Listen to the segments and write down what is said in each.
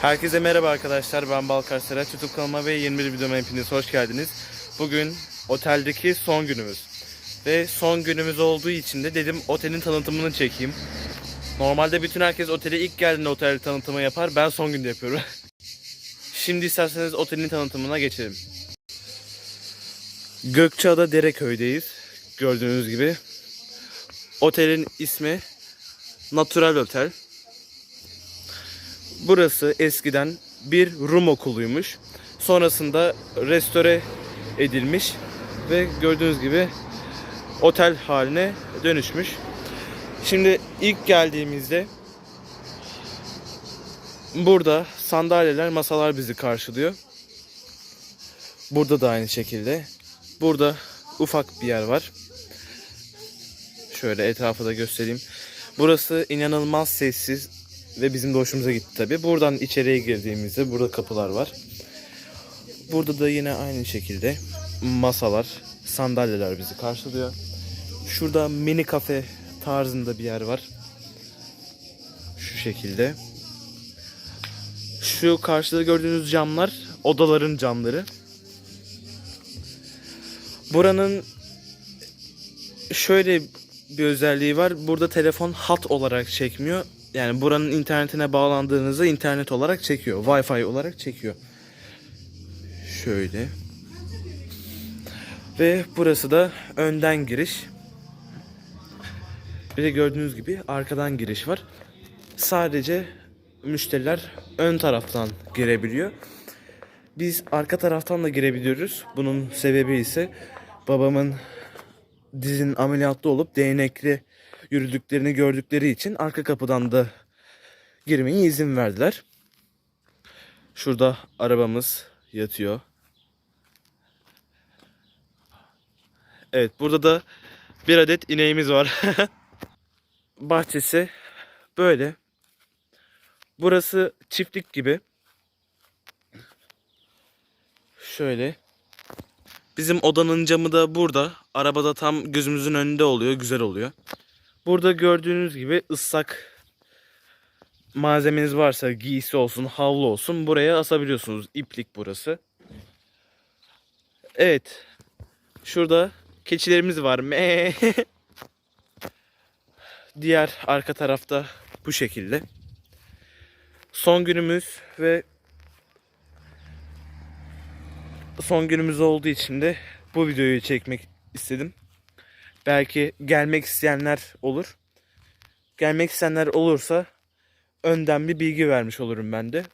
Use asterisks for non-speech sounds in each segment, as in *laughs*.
Herkese merhaba arkadaşlar. Ben Balkar Serhat. YouTube kanalıma ve yeni bir videoma hepiniz hoş geldiniz. Bugün oteldeki son günümüz. Ve son günümüz olduğu için de dedim otelin tanıtımını çekeyim. Normalde bütün herkes otele ilk geldiğinde otel tanıtımı yapar. Ben son günde yapıyorum. *laughs* Şimdi isterseniz otelin tanıtımına geçelim. Gökçeada Dereköy'deyiz. Gördüğünüz gibi. Otelin ismi Natural Otel. Burası eskiden bir Rum okuluymuş. Sonrasında restore edilmiş ve gördüğünüz gibi otel haline dönüşmüş. Şimdi ilk geldiğimizde burada sandalyeler, masalar bizi karşılıyor. Burada da aynı şekilde. Burada ufak bir yer var. Şöyle etrafı da göstereyim. Burası inanılmaz sessiz ve bizim de hoşumuza gitti tabi. Buradan içeriye girdiğimizde burada kapılar var. Burada da yine aynı şekilde masalar, sandalyeler bizi karşılıyor. Şurada mini kafe tarzında bir yer var. Şu şekilde. Şu karşıda gördüğünüz camlar odaların camları. Buranın şöyle bir özelliği var. Burada telefon hat olarak çekmiyor. Yani buranın internetine bağlandığınızda internet olarak çekiyor. Wi-Fi olarak çekiyor. Şöyle. Ve burası da önden giriş. Bir de gördüğünüz gibi arkadan giriş var. Sadece müşteriler ön taraftan girebiliyor. Biz arka taraftan da girebiliyoruz. Bunun sebebi ise babamın dizin ameliyatlı olup değnekli yürüdüklerini gördükleri için arka kapıdan da girmeye izin verdiler. Şurada arabamız yatıyor. Evet burada da bir adet ineğimiz var. *laughs* Bahçesi böyle. Burası çiftlik gibi. Şöyle. Bizim odanın camı da burada. Arabada tam gözümüzün önünde oluyor. Güzel oluyor. Burada gördüğünüz gibi ıslak malzemeniz varsa giysi olsun, havlu olsun buraya asabiliyorsunuz. İplik burası. Evet. Şurada keçilerimiz var. *laughs* Diğer arka tarafta bu şekilde. Son günümüz ve son günümüz olduğu için de bu videoyu çekmek istedim. Belki gelmek isteyenler olur. Gelmek isteyenler olursa önden bir bilgi vermiş olurum ben de.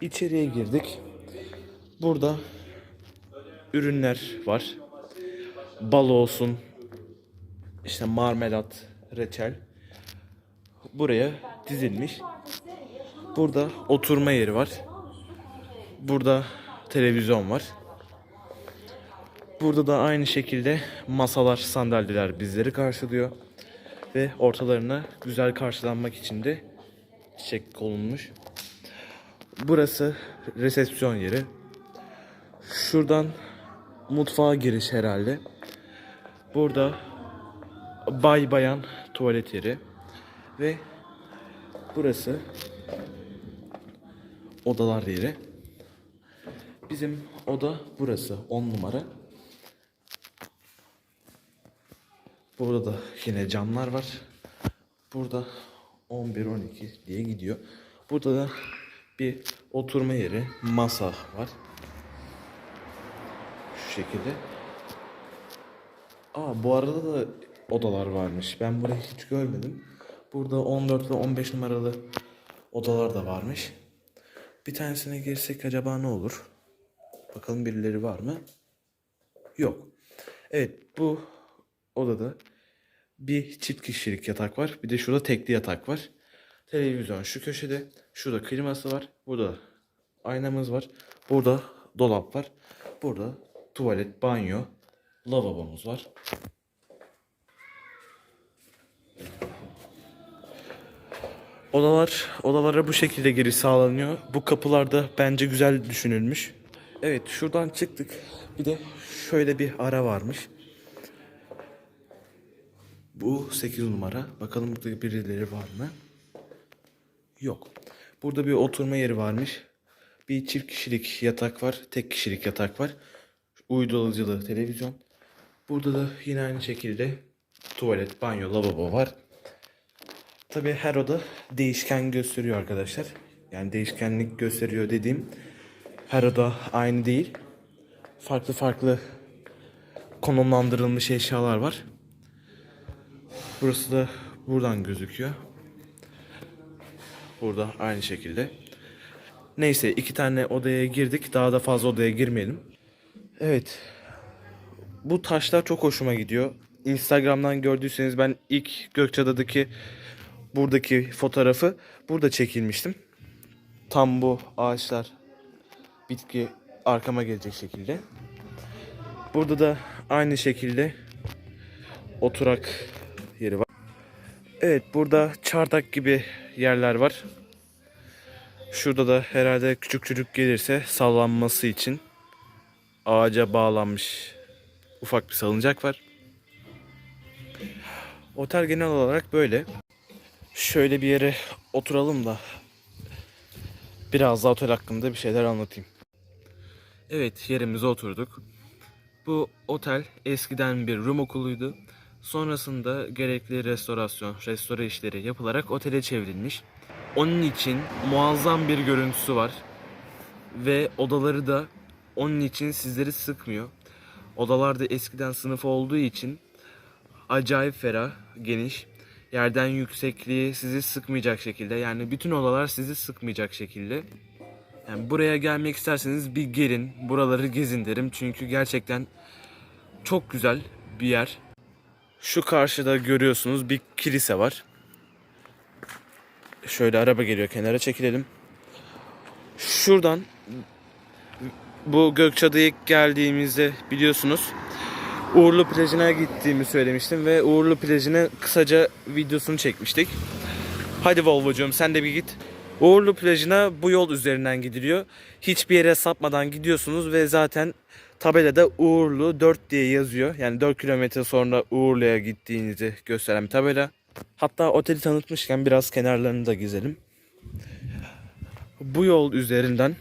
İçeriye girdik. Burada ürünler var. Bal olsun, işte marmelat, reçel. Buraya dizilmiş. Burada oturma yeri var. Burada televizyon var. Burada da aynı şekilde masalar, sandalyeler bizleri karşılıyor. Ve ortalarına güzel karşılanmak için de çiçek konulmuş. Burası resepsiyon yeri. Şuradan mutfağa giriş herhalde. Burada bay bayan tuvalet yeri. Ve burası odalar yeri. Bizim oda burası 10 numara. Burada da yine camlar var. Burada 11-12 diye gidiyor. Burada da bir oturma yeri, masa var. Şu şekilde. Aa bu arada da odalar varmış. Ben burayı hiç görmedim. Burada 14 ve 15 numaralı odalar da varmış. Bir tanesine girsek acaba ne olur? Bakalım birileri var mı? Yok. Evet bu odada bir çift kişilik yatak var. Bir de şurada tekli yatak var. Televizyon şu köşede. Şurada kliması var. Burada aynamız var. Burada dolap var. Burada tuvalet, banyo, lavabomuz var. Odalar, odalara bu şekilde giriş sağlanıyor. Bu kapılar da bence güzel düşünülmüş. Evet, şuradan çıktık. Bir de şöyle bir ara varmış. Bu 8 numara. Bakalım burada birileri var mı? Yok. Burada bir oturma yeri varmış. Bir çift kişilik yatak var. Tek kişilik yatak var. Uydu alıcılı televizyon. Burada da yine aynı şekilde tuvalet, banyo, lavabo var. Tabi her oda değişken gösteriyor arkadaşlar. Yani değişkenlik gösteriyor dediğim her oda aynı değil. Farklı farklı konumlandırılmış eşyalar var. Burası da buradan gözüküyor. Burada aynı şekilde. Neyse iki tane odaya girdik. Daha da fazla odaya girmeyelim. Evet. Bu taşlar çok hoşuma gidiyor. Instagram'dan gördüyseniz ben ilk Gökçeada'daki buradaki fotoğrafı burada çekilmiştim. Tam bu ağaçlar bitki arkama gelecek şekilde. Burada da aynı şekilde oturak yeri var. Evet burada çardak gibi yerler var. Şurada da herhalde küçük çocuk gelirse sallanması için ağaca bağlanmış ufak bir salıncak var. Otel genel olarak böyle. Şöyle bir yere oturalım da biraz daha otel hakkında bir şeyler anlatayım. Evet yerimize oturduk. Bu otel eskiden bir Rum okuluydu. Sonrasında gerekli restorasyon, restore işleri yapılarak otele çevrilmiş. Onun için muazzam bir görüntüsü var. Ve odaları da onun için sizleri sıkmıyor. Odalar da eskiden sınıf olduğu için acayip ferah, geniş. Yerden yüksekliği sizi sıkmayacak şekilde. Yani bütün odalar sizi sıkmayacak şekilde. Yani buraya gelmek isterseniz bir gelin, buraları gezin derim. Çünkü gerçekten çok güzel bir yer. Şu karşıda görüyorsunuz bir kilise var. Şöyle araba geliyor kenara çekilelim. Şuradan bu Gökçeada'ya geldiğimizde biliyorsunuz Uğurlu plajına gittiğimi söylemiştim ve Uğurlu plajına kısaca videosunu çekmiştik. Hadi Volvo'cum sen de bir git. Uğurlu plajına bu yol üzerinden gidiliyor. Hiçbir yere sapmadan gidiyorsunuz ve zaten tabelada Uğurlu 4 diye yazıyor. Yani 4 kilometre sonra Uğurlu'ya gittiğinizi gösteren bir tabela. Hatta oteli tanıtmışken biraz kenarlarını da gezelim. Bu yol üzerinden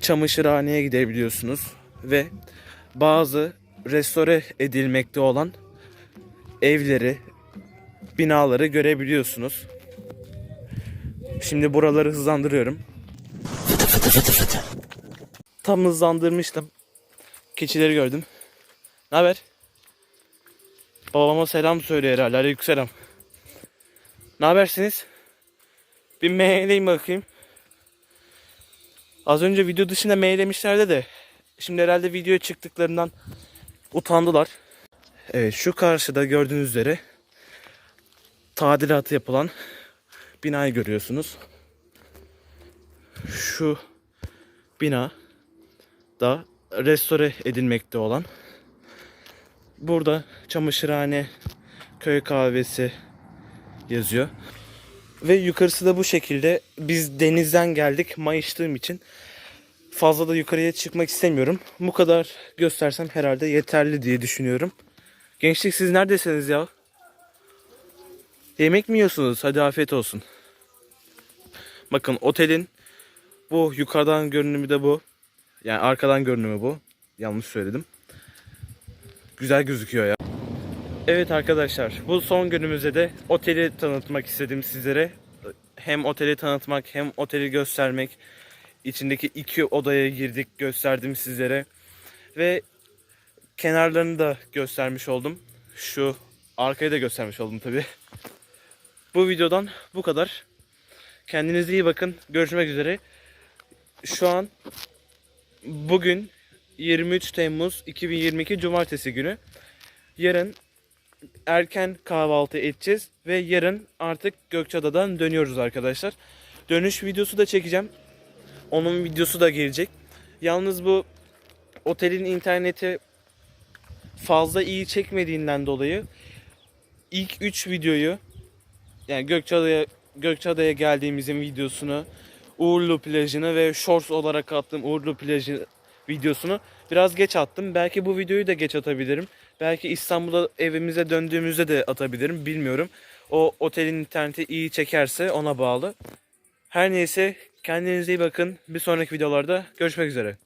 çamaşırhaneye gidebiliyorsunuz ve bazı restore edilmekte olan evleri, binaları görebiliyorsunuz. Şimdi buraları hızlandırıyorum. Tam hızlandırmıştım. Keçileri gördüm. Ne haber? Babama selam söyle herhalde. Aleykümselam. Ne habersiniz? Bir maileyim bakayım. Az önce video dışında maillemişlerdi de. Şimdi herhalde videoya çıktıklarından utandılar. Evet şu karşıda gördüğünüz üzere tadilatı yapılan binayı görüyorsunuz. Şu bina da restore edilmekte olan. Burada çamaşırhane, köy kahvesi yazıyor. Ve yukarısı da bu şekilde. Biz denizden geldik. Mayıştığım için fazla da yukarıya çıkmak istemiyorum. Bu kadar göstersem herhalde yeterli diye düşünüyorum. Gençlik siz neredesiniz ya? Yemek mi yiyorsunuz? Hadi afiyet olsun. Bakın otelin bu yukarıdan görünümü de bu. Yani arkadan görünümü bu. Yanlış söyledim. Güzel gözüküyor ya. Evet arkadaşlar bu son günümüzde de oteli tanıtmak istedim sizlere. Hem oteli tanıtmak hem oteli göstermek. İçindeki iki odaya girdik gösterdim sizlere. Ve kenarlarını da göstermiş oldum. Şu arkayı da göstermiş oldum tabi. Bu videodan bu kadar. Kendinize iyi bakın. Görüşmek üzere. Şu an bugün 23 Temmuz 2022 Cumartesi günü. Yarın erken kahvaltı edeceğiz ve yarın artık Gökçeada'dan dönüyoruz arkadaşlar. Dönüş videosu da çekeceğim. Onun videosu da gelecek. Yalnız bu otelin interneti fazla iyi çekmediğinden dolayı ilk 3 videoyu yani Gökçeada'ya Gökçeada'ya geldiğimizin videosunu, Uğurlu plajını ve shorts olarak attığım Uğurlu plajı videosunu biraz geç attım. Belki bu videoyu da geç atabilirim. Belki İstanbul'a evimize döndüğümüzde de atabilirim. Bilmiyorum. O otelin interneti iyi çekerse ona bağlı. Her neyse kendinize iyi bakın. Bir sonraki videolarda görüşmek üzere.